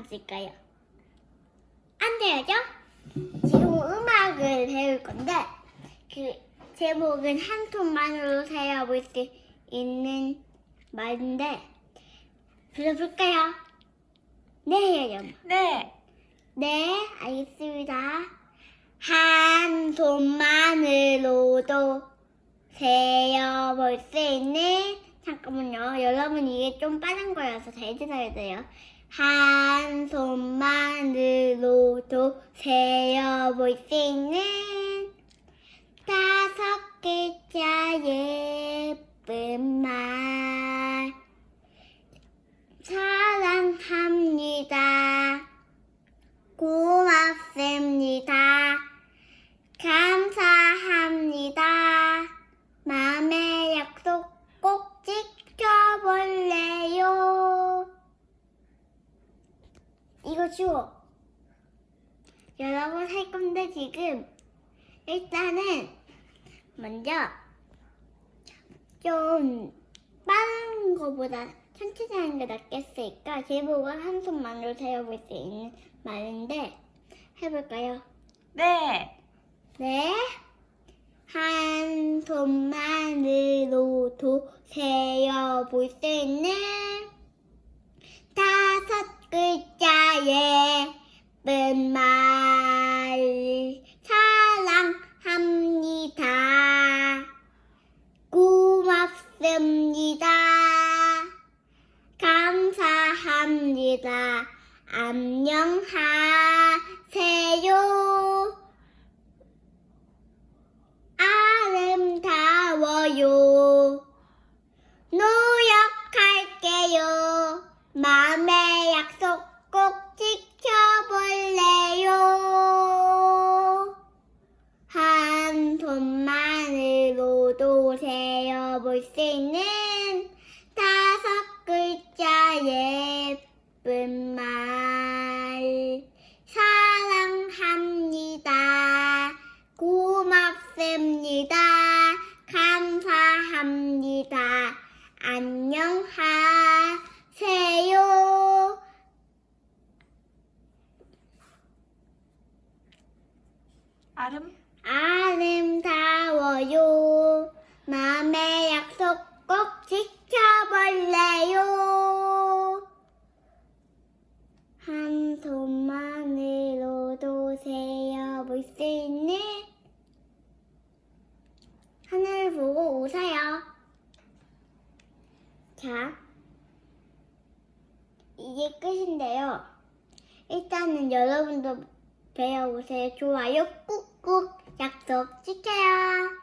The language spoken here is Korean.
앉을까요? 앉아야죠? 지금 음악을 배울 건데 그 제목은 한 손만으로 세어볼 수 있는 말인데 불러볼까요? 네 해야죠. 네. 네, 알겠습니다. 한 손만으로도 세어볼 수 있는 잠깐만요. 여러분 이게 좀 빠른 거여서 잘 들어야 돼요. 한 손만으로도 세어볼 수 있는 쉬워. 여러분 할 건데 지금 일단은 먼저 좀 빠른 거보다 천천히 하는 게 낫겠으니까 제목을 한 손만으로 세어볼 수 있는 말인데 해볼까요? 네. 네. 한 손만으로도 세어볼 수 있는 글자의 예쁜 말 사랑합니다. 고맙습니다. 감사합니다. 안녕하세요. 아름다워요. 노력할게요. 마 있는 다섯 글자 예쁜 말. 사랑합니다. 고맙습니다. 감사합니다. 안녕하세요. 아름. 아름다워요. 꼭 지켜볼래요. 한 손만으로도 세어볼 수 있는 하늘을 보고 웃어요. 자, 이게 끝인데요. 일단은 여러분도 배워보세요. 좋아요 꾹꾹 약속 지켜요.